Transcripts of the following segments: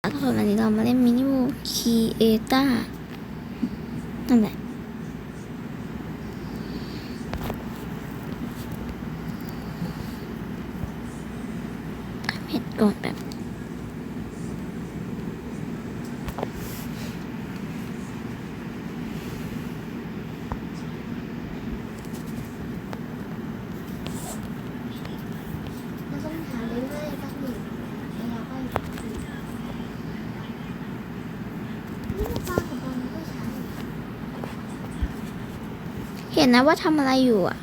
แล้วก็วันนี้เรามาเล่นมินิมูคีเอต้านั่นแหละเผ็ดก่อนแบบ แล้วก็หาเรื่อยๆสักหนึ่งแล้วเราก็นี่ปลากับบอลก็ใช้ เห็ นนะว่าทำอะไรอยู่อะ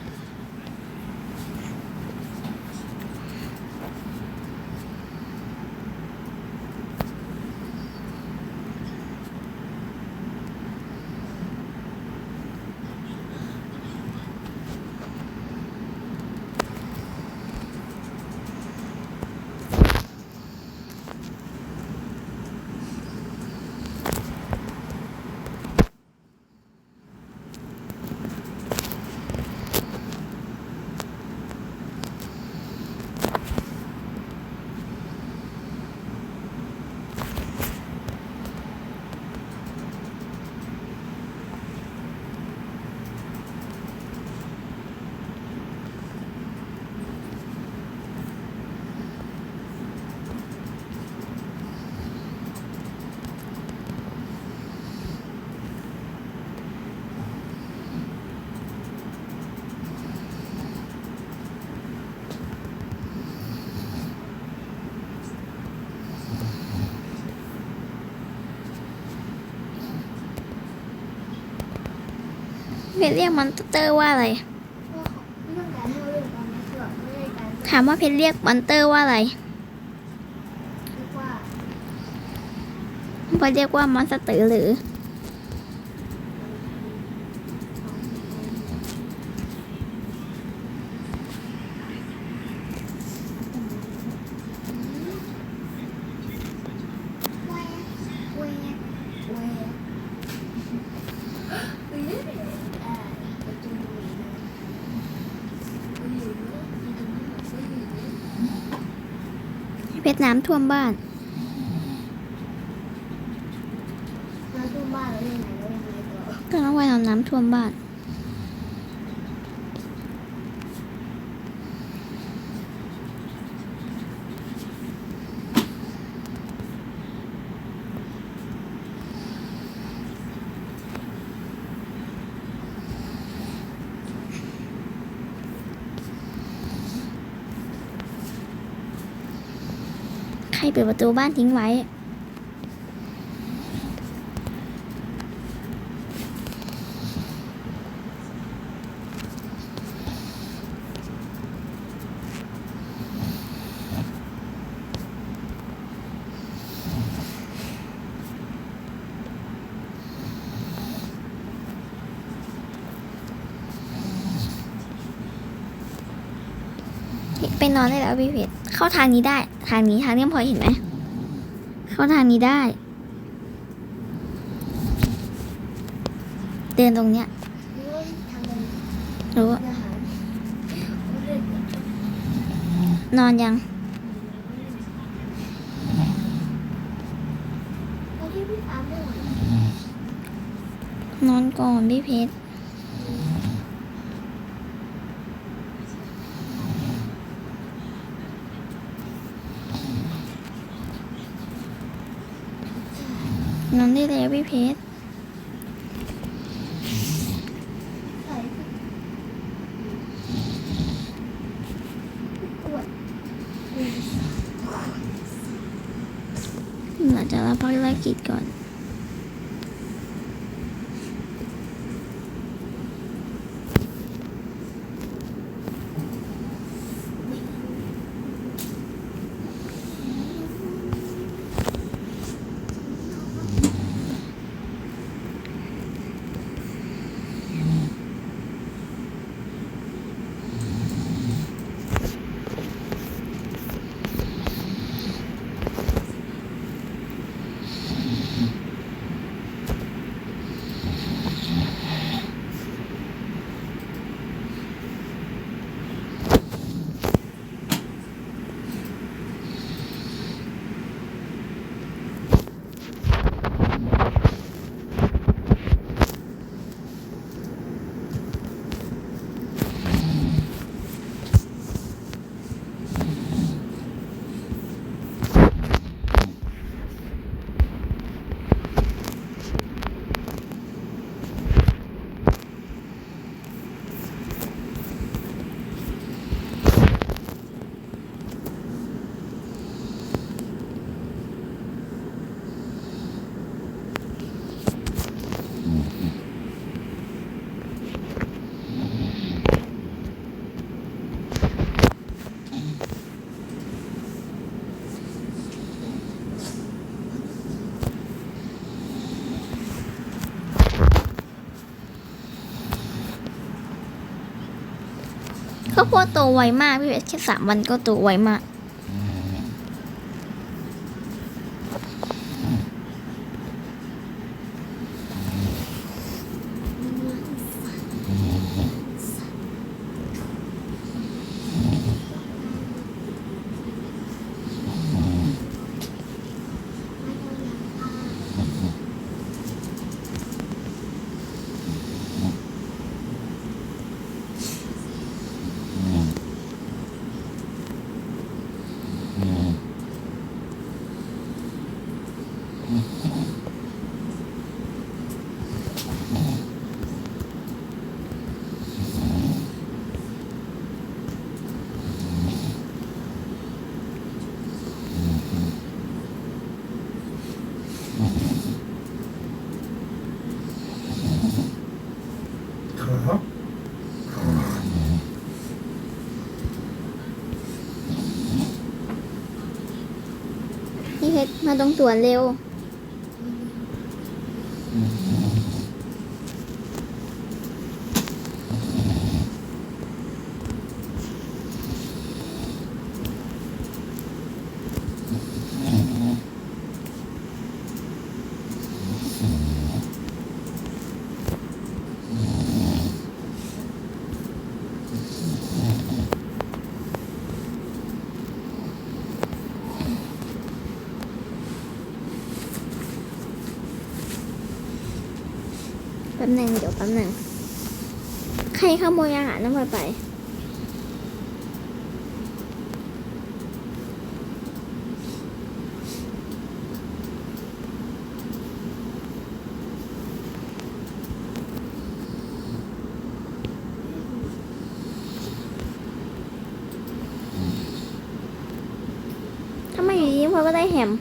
ชรเรียกมอนสเตอร์ว่าอะไรเพราะเรื่องการให้เราเรื่องตอนนี้คือแบบไม่ได้การถามว่าเพชรเรียกมอนสเตอร์ว่าอะไรเรียกว่าเพชรเรียกว่ามอนสเตอร์หรือ แหวะแหวะแหวะเอ้ยอ่าไปดูหน่อยนะเอ้ยอยู่เนอะอยู่ตรงนี้หน่อยสิอยู่ เนอะเพชรน้ำท่วมบ้านแล้วดูบ้านแล้วยังไงแล้วยังไงต่อก็ต้องไปทำน้ำท่วมบ้าน ปิดประตูบ้านทิ้งไว้ ไปนอนได้แล้วพี่เพชรเข้าทางนี้ได้ ทางนี้ทางนี้พลอยเห็นไหม เข้าทางนี้ได้ เดินตรงเนี้ยเฮ้ยทางเดินรู้ว่าอาหารเรื่องนอนยังแล้วที่พี่อาร์มได้หมดนอนก่อนพี่เพชรนอนได้ แล้วพี่เพ โคตโตไวมากพี่เพสแค่สามวันก็โตไวมาก ครับ พี่เพชร มาตรงสวนเร็ว ป๊บหนึ่งเดี๋ยวแป๊บหนึ่งใครขโมยอาหารน้ำมันไป ทำไมอยู่ดีพอก็ได้แฮม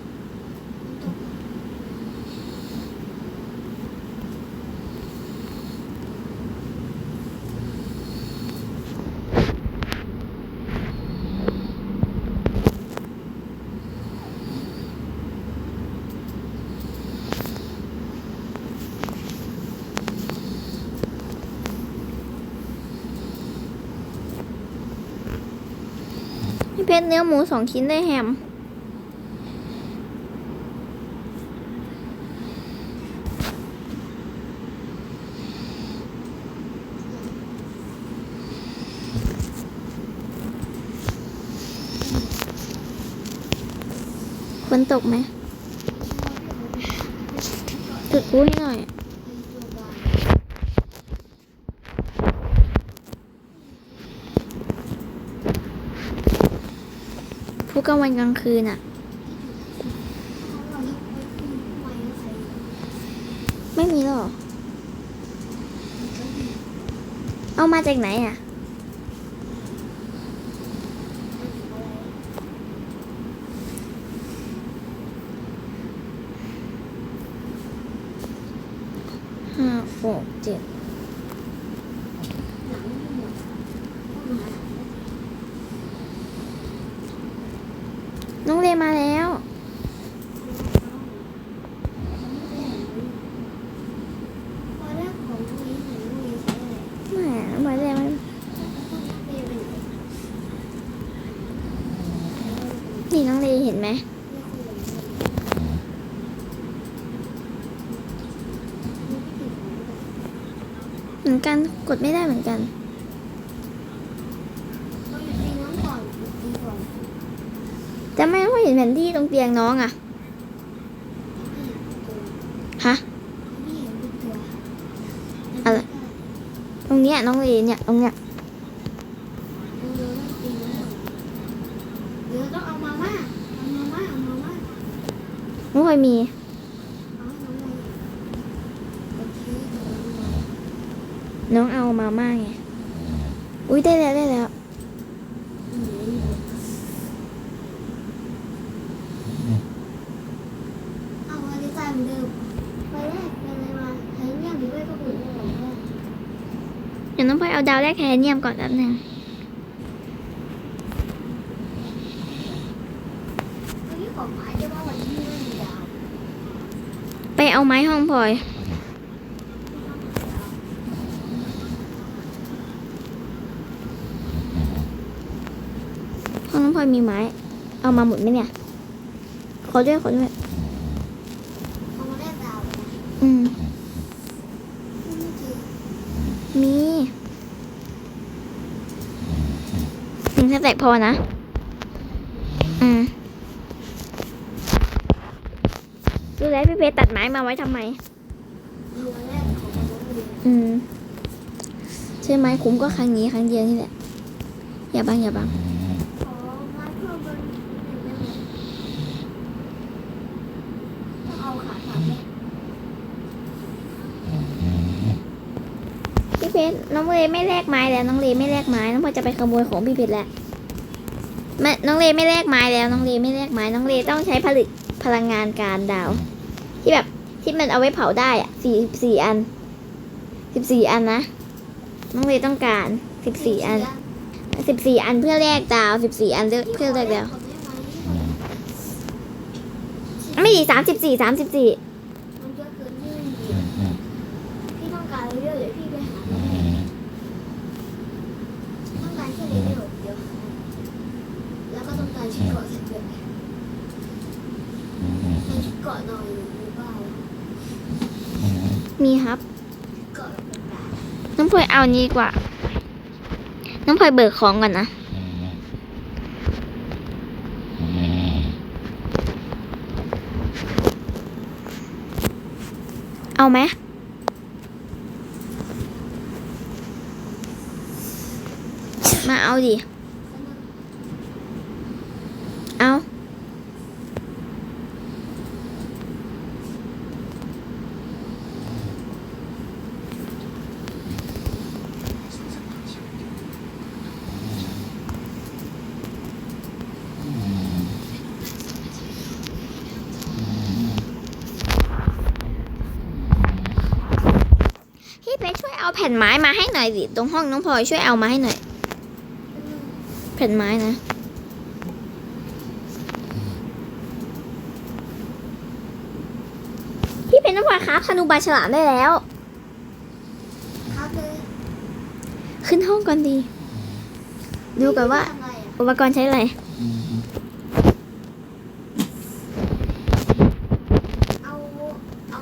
พี่ เพชรเนื้อหมูสองชิ้นได้แฮม ฝนตกไหมจุดพลุให้หน่อย พลุ กลางวันกลางคืนอะไม่มีหรอ เอามาจากไหนอะห้าหกเจ็ด น้องเลมาแล้ว แหมน้องเลมันนี่น้องเลเห็นไหม เหมือนกันกดไม่ได้เหมือนกันจะไม่ค่อยเห็นแผนที่ตรงเตียงน้องอะฮะตรงเนี้ยน้องเลเนี่ยตรงเนี้ยเดี๋ยวต้องเอามาม่าเอามาม่าเอามาม่า ไม่ค่อยมี เอาให้น้องเลยโอเคเดี๋ยวเอามา น้องเอามาม่าไง อุ้ยได้แล้วได้แล้ว เอาอันนี้ใจเหมือนเดิมไปแรกไปเลยมาใช้เงี้ยหรือไม่ก็หุ่นได้หรอ เดี๋ยวน้องพลอยเอาดาว แคเนียมก่อนแป๊บนึงวันนี้ขอายจะว่าวันนี้ไม่มีดาวไปเอาไม้ห้องพลอยไพลอยมีไม้ เอามาหมดไหมเนี่ย ขอด้วยขอด้วยอืมเจอ มี ม่พอนะ อืมดูแลพี่เพรตัดไม้มาไว้ทำไมเรือแรกของมนุษย์เลยอืม ใช่ไหมคุ้มก็ครั้งนี้ครั้งเดียวนี่แหละ อย่าบังอย่าบังขอไม้เพิ่มบนหนึ่งได้ไหมต้องเอาขาขาแม่พี่เพชรน้องเลไม่แลกไม้แล้ว น้องเลไม่แลกไม้ น้องพอจะไปขโมยของพี่เพชรแล้ว ไม่น้องเลไม่แลกไม้แล้ว น้องเลไม่แลกไม้ น้องเลต้องใช้ผลิตพลังงานการดาว ที่แบบที่มันเอาไว้เผาได้อะสี่สี่อันสิบสี่อันนะ น้องเลต้องการสิบสี่อันสิบสี่อันเพื่อแลกดาวสิบสี่อันเพื่อแลกดาวไม่ดีสามสิบสี่สามสิบสี่ มันเยอะเกินที่ไม่มีพี่ต้องการเรื่อยๆเดี๋ยวพี่ไปหามาให้ต้องการแค่เรื่อยๆเดี๋ยวหาแล้วก็ต้องการชิ้นเกาะเสร็จด้วยให้ชิ้นเกาะหน่อยหรือเปล่า มีครับ น้องพลอยเอานี้ดีกว่า น้องพลอยเบิกของก่อนนะเอาไหมมาเอาดิ ชรช่วยเอาแผ่นไม้มาให้หน่อยดิตรงห้องน้องพลอยช่วยเอามาให้หน่อย แผ่นไม้นะพี่เพชรน้องพลอยครับธนูบาฉลามได้แล้ว ครับเลยขึ้นห้องก่อนดี ดูก่อนว่าทำอะไรอะอุปกรณ์ใช้อะไร เอา เอา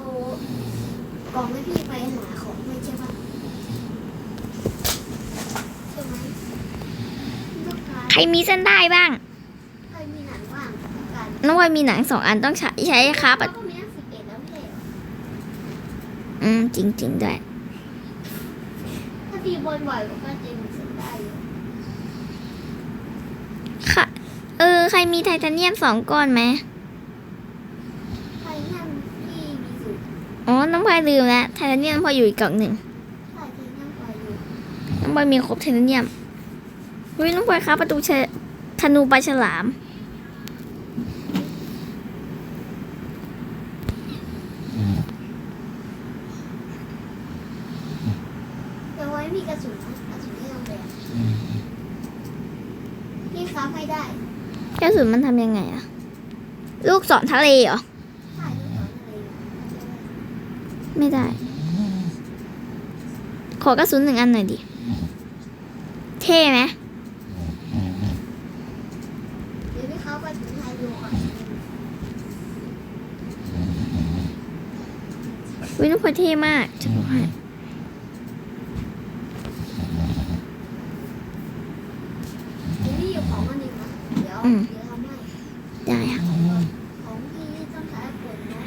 กล่องให้พี่ไปหาของไม่ใช่ปะใช่ไหมต้องการ ใครมีเส้นได้บ้างใครมีหนังว่างต้องการน้องพลอยมีหนังสองอันต้องใช้ใช้ครับแล้วก็มีหนังสิบเอ็ดแล้วไม่ใช่เหรออืมจริงๆด้วยถ้าตีบอลบ่อยก็จะมีเส้นได้อยู่ค่ะ เออ ใครมีไทเทเนียมสองก้อนไหมใครนั่นพี่มีสูตรอ๋อน้องพลอยลืมแล้วไทเทเนียมพลอยอยู่อีกกล่องหนึ่งใช่ที่นั่งไปอยู่ น้องพลอยมีครบไทเทเนียม เฮ้ยน้องพลอยครับประตูเชธนูปลาฉลาม แต่ไว้มีกระสุนนะกระสุนที่โรงแรมพี่ค้าไม่ได้กระสุนมันทำยังไงอะลูกศรทะเลเหรอใช่ลูกศรอะไรอยู่ไม่ได้ ขอกระสุนหนึ่งอันหน่อยดิ เท่ไหม เดี๋ยวพี่เขาไปถึงไทยดูก่อน วิน้องพลอยเท่มากจะบอกให้เดี๋ยวพี่หยิบของมาหนึ่งนะเดี๋ยวเดี๋ยวทำให้ได้ค่ะของพี่ต้องใช้ขวดนะ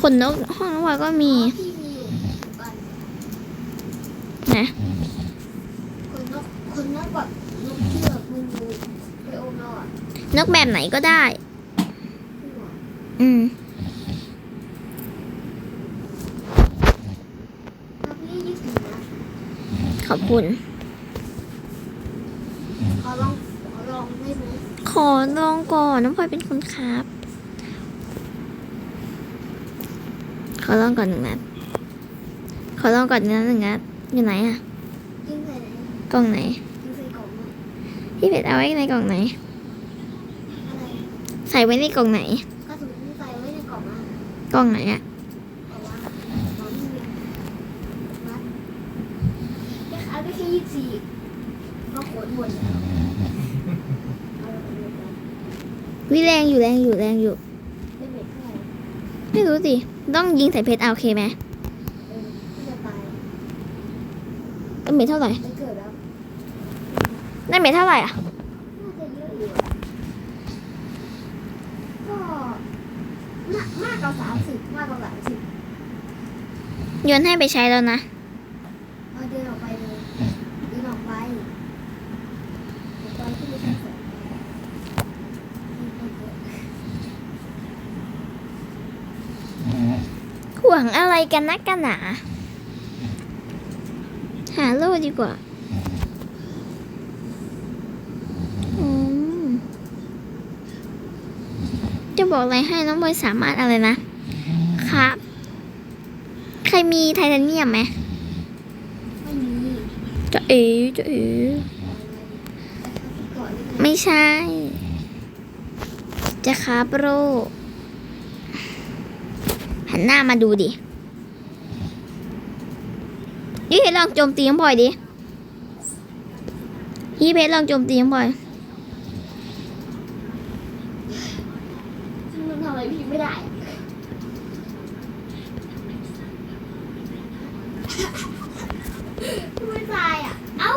ขนนกห้องน้องพลอยก็มีพี่มีอยู่กันนะคนนกคนนกแบบนกที่แบบมันอยู่ไปโอมเราอะนกแบบไหนก็ได้พี่บอกอืม แล้วพี่ยี่สิบนะ ขอบ คุณขอลองขอลองได้ไหมขอลองก่อนน้องพลอยเป็นคนครับ ขอลองก่อนหนึ่งนัดขอลองก่อนหนึ่งนัดหนึ่งนัดอยู่ไหนอะยิงใส่ไหนกล่องไหนยิงใส่กล่องไหมพี่เป็ดเอาไว้ในกล่องไหน อะไรใส่ไว้ในกล่องไหนกระสุนใส่ไว้ในกล่องนะกล่องไหนอะ เอาวะกล่องที่มีมัดแค่ขายไปแค่ยี่สิบสี่ก็ขนหมดแล้ว วิแรงอยู่แรงอยู่แรงอยู่ได้เม็ดเท่าไหร่ไม่รู้สิ ต้องยิงใส่เพชรเอาโอเคไหมเออที่จะตายได้เม็ดเท่าไหร่ได้เกิดแล้วได้เม็ดเท่าไหร่อะน่าจะเยอะอยู่อะก็มากมากกว่าสามสิบมากกว่าสามสิบโยนให้ไปใช้แล้วนะ เอาเดินออกไปเลยเดินออกไปเดี๋ยวตอนที่ไม่ใช่สองมีคนเยอะ ห่ วงอะไรกันนักกันหนาหาโล่ดีกว่าจะบอกอะไรให้น้องบอยสามารถอะไรนะครับ ใครมีไทเทเนียมไหมไม่มีจะเอ๋จะเอ๋ไม่ใช่ จะคาโปร นหน้ามาดูดิยี่เพชรลองโจมตีน้องบอยดิยี่เพชรลองโจมตีน้องบอยมันทำอะไรพี่ไม่ได้อะไม่ตายอะ เอ้า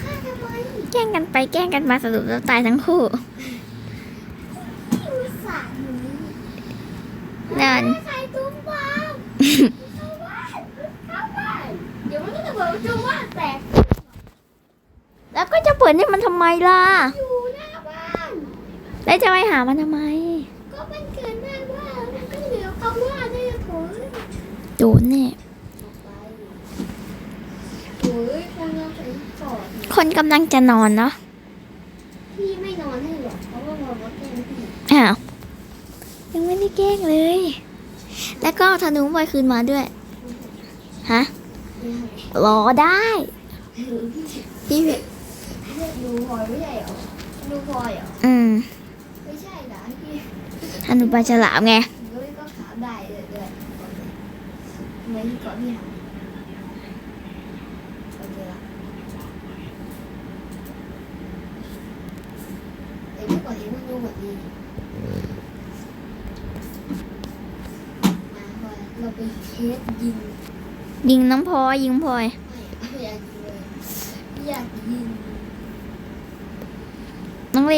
ฆ่าทำไม แกล้งกันไปแกล้งกันมาสรุปแล้วตายทั้งคู่ พี่อุตส่าห์หนี นั่น ไม่ใครตุ้มบ้างเข้าบ้านเข้าบ้านเดี๋ยวมันก็จะเปิดประตูว่านแตก แล้วก็จะเปิดนี่มันทำไมล่ะอยู่หน้าบ้านแล้วจะไปหามันทำไม ก็มันเกินหน้าบ้านมันก็เหลือเข้าบ้านได้ยังโถยโดนแน่โอ้ยคงยังใส่ก่อนคนกำลังจะนอนเนาะพี่ไม่นอนให้หรอกเพราะว่านอนรถแกล้งพี่อ้าวยังไม่ได้แกล้งเลย แล้วก็เอาธนูบอยคืนมาด้วยฮะรอได้พี่เพชร ดูพลอยไม่ใช่เหรอดูพลอยเหรออืมไม่ใช่นะพี่ธนูปลาฉลามไงเฮ้ยก็ขาได้เลยเลยทำไมพี่ก่อนพี่หาโอเคละเดี๋ยวพี่ก่อนเห็นมันดูแบบนี้มาพลอยเราไปเทสยิง ยิงน้องพลอยยิงพลอยไม่ไม่อยากยิงเลยอยากยิง น้องเล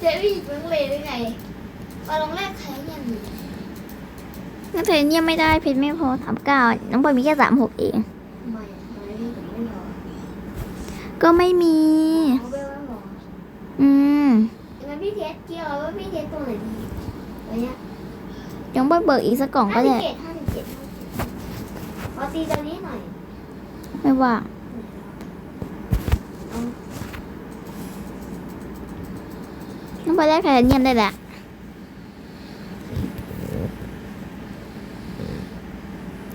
เจะพี่ยิงเลยได้ไงมาลองแรกใครยังยิงน้องเธอเนี่ยไม่ได้เพชรไม่พอสามเก้าน้องพลอยมีแค่สามหกเองทำไมทำไมพี่ถึงไม่รอก็ไม่มีเขาไม่ว่ารออืมงั้นพี่เทสเกี่ยวว่าพี่เทสตรงไหนดีวันเนี้ยยังบอยเบิกอีกสักกล่องก็ห้าสิได้บเจ็ดห้าสิบเจ็ดขอตีตัวนี้หน่อย ไม่ว่าเอา น้องพลอยได้ไทเทเนียมได้แหละ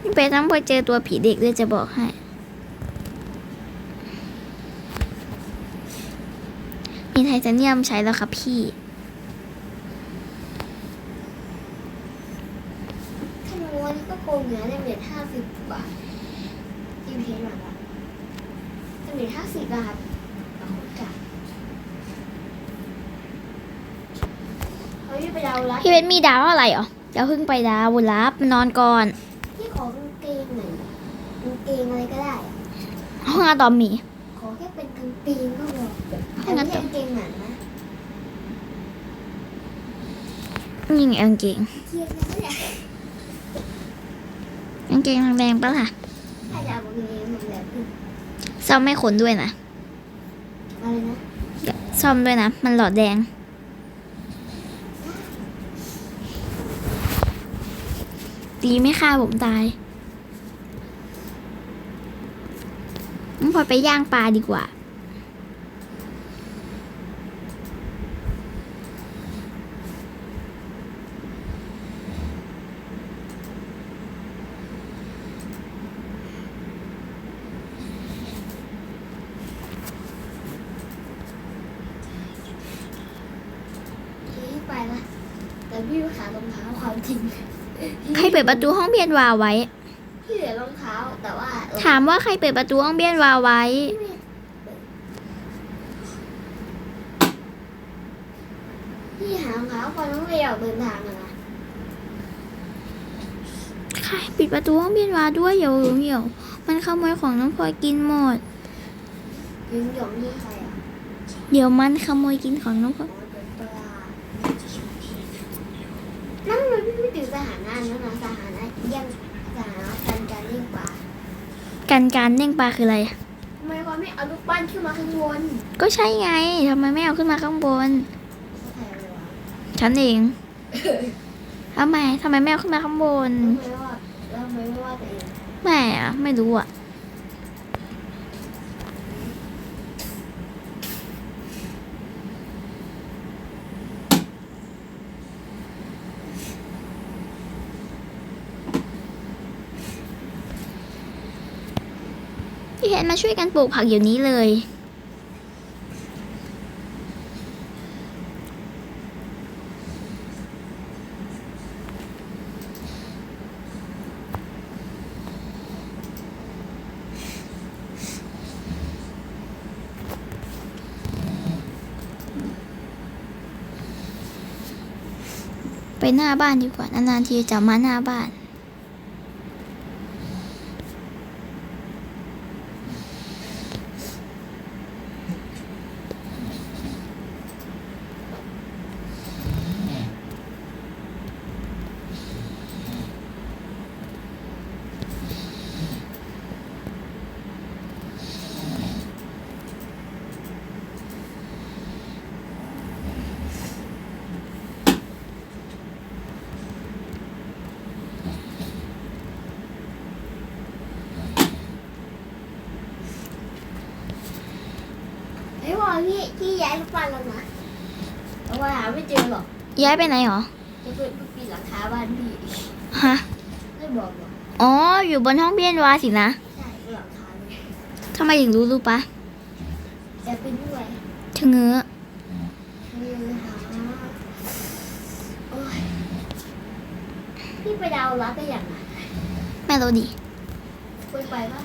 นี่เป็นน้องพลอเจอตัวผีเด็กด้วยจะบอกให้ มีไทเทเนียมใช้แล้วครับพี่ถ้ารู้ว่านี่ก็โกงเนื้อได้เม็ดห้าสิบบาทที่เพจมาละได้เม็ดห้าสิบบาทเอาคนกะ เขาจะไปเอาละพี่เวทมีดาวเท่าไหร่เหรอเดี๋ยวเพิ่งไปดาวบุญรับนอนก่อนพี่ขอกางเกงหน่อยกางเกงอะไรก็ได้อะห้องอะตอมมี ขอแค่เป็นกางเกงก็พอแต่ถ้างั้ไม่นใช่กางเกงหนังนะยิงกางเกงเทียบกันไม่ได้กางเกงแรงๆปะล่ะถ้าจะเอากางเกงมันแบบนี้ซ่อมไม่ขนด้วยนะอะไรนะซ่อมด้วยนะ มันหลอดแดง ตีไม่ฆ่าผมตายพอไปย่างปลาดีกว่า พี่ไปละแต่พี่ไปหารองเท้าความจริง ใครเปิดประตูห้องเบียนวาวไว้ พี่เหลือรองเท้าแต่ว่าถามว่าใครเปิดประตูห้องเบียนวาวไว้พพี่หาหาพอน้องเรียวเดินทางอะนะใครปิดประตูห้องพี่วาด้วยเหี่ยวเหี่ยวมันขโมยของน้องพลอยกินหมดยิงหยองนี่ใครอะเดี๋ยวมันขโมยกินของน้องพลอย อ๋อเดินปลานั่นมันพี่ไม่ตื่น สถานะนั่นนะสถานะเยี่ยมสถานะการการเลี้ยงปลาการการเด้งปลาคืออะไร ทำไมเขาไม่เอาลูกปั้นขึ้นมาข้างบนก็ใช่ไงทำไมไม่เอาขึ้นมาข้างบนเขาถ่ายอะไรวะฉันเองทำไมทำไมไม่เอาขึ้นมาข้างบนแล้วทำไมว่าแล้วทำไมไม่ว่าตัวเองไม่อะไม่รู้อะพี่เพชร มาช่วยกันปลูกผักเดี๋ยวนี้เลย ไปหน้าบ้านดีกว่านานๆทีจะมาหน้าบ้าน อ้วอพี่พี่ย้ายลูกปั้นแล้วนะแต่ว่าหาไม่เจอหรอกย้ายไปไหนหรอจะไปปีนหลังคาบ้านพี่ฮะไม่บอกหรอกอ๋อ อยู่บนห้องพี่เอ็นวาสินะใช่บนหลังคาเลยทำไมถึงรู้รู้ปะจะไปด้วยชะเง้อคือหาโอ้ยพี่ไปดาวรักก็อย่างอะแม่รู้ดิคุยไปปะ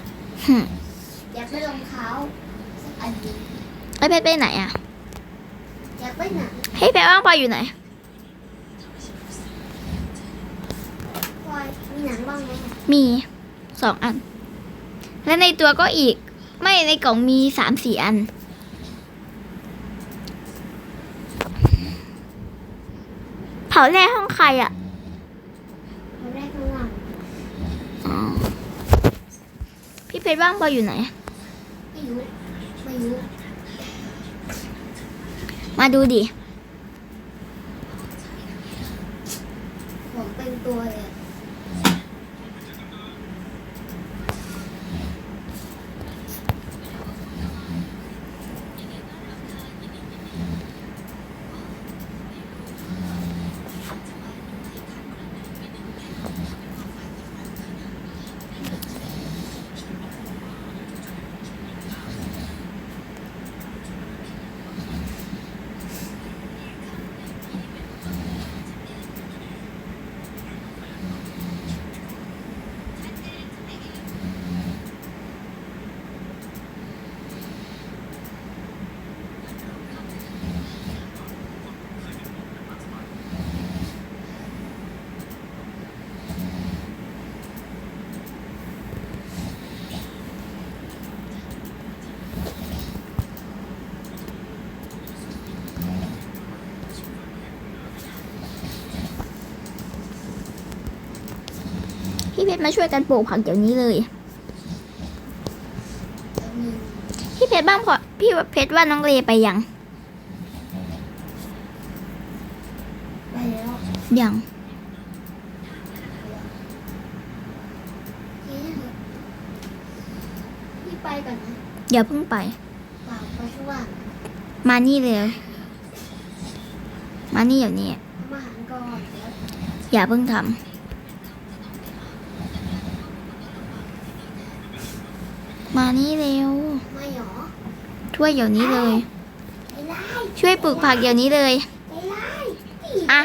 หึอยากไปรองเท้าสักอันหนึง ไอ้เพชรไปไหนอะอยากไปหนังเฮ้ยเพชรว่างปออยู่ไหนพลอยมีหนังบ้างไหมมีสองอัน และในตัวก็อีก ไม่ในกล่องมีสามสี่อันเผาแร่ห้องใครอะคนแรกข้างหลังอ๋อพี่เพชรว่างปออยู่ไหนไม่รู้ไม่รู้ มาดูดิผมเป็นตัวเลย ชรมาช่วยกันปลูกผักเดี๋ยวนี้เลยตัวหนึงพี่เพชรบ้างพอพี่เพชรว่าน้องเลไปยังไปแล้วยังนี่เถอะพี่ไปก่อนนะอย่าเพิ่งไปเปล่าไปช่วงมานี่เลย มานี่เดี๋ยวนี้ทำอาหารก่อนแล้วอย่าเพิ่งทำ มานี่เร็ว ไม่หรอ ช่วยเดี๋ยวนี้เลยไม่ไล่ช่วยปลูกผักเดี๋ยวนี้เลยไม่ไล่อะ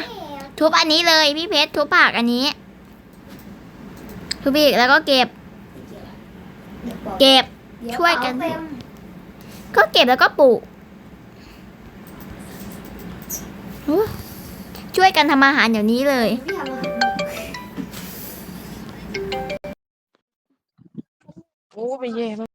ทุบอันนี้เลยพี่เพชรทุบผักอันนี้ ทุบอีกแล้วก็เก็บ เก็บ ช่วยกันเต็มก็เก็บแล้วก็ปลูกโอ้กันทำอาหารเดี๋ยวนี้เลย พี่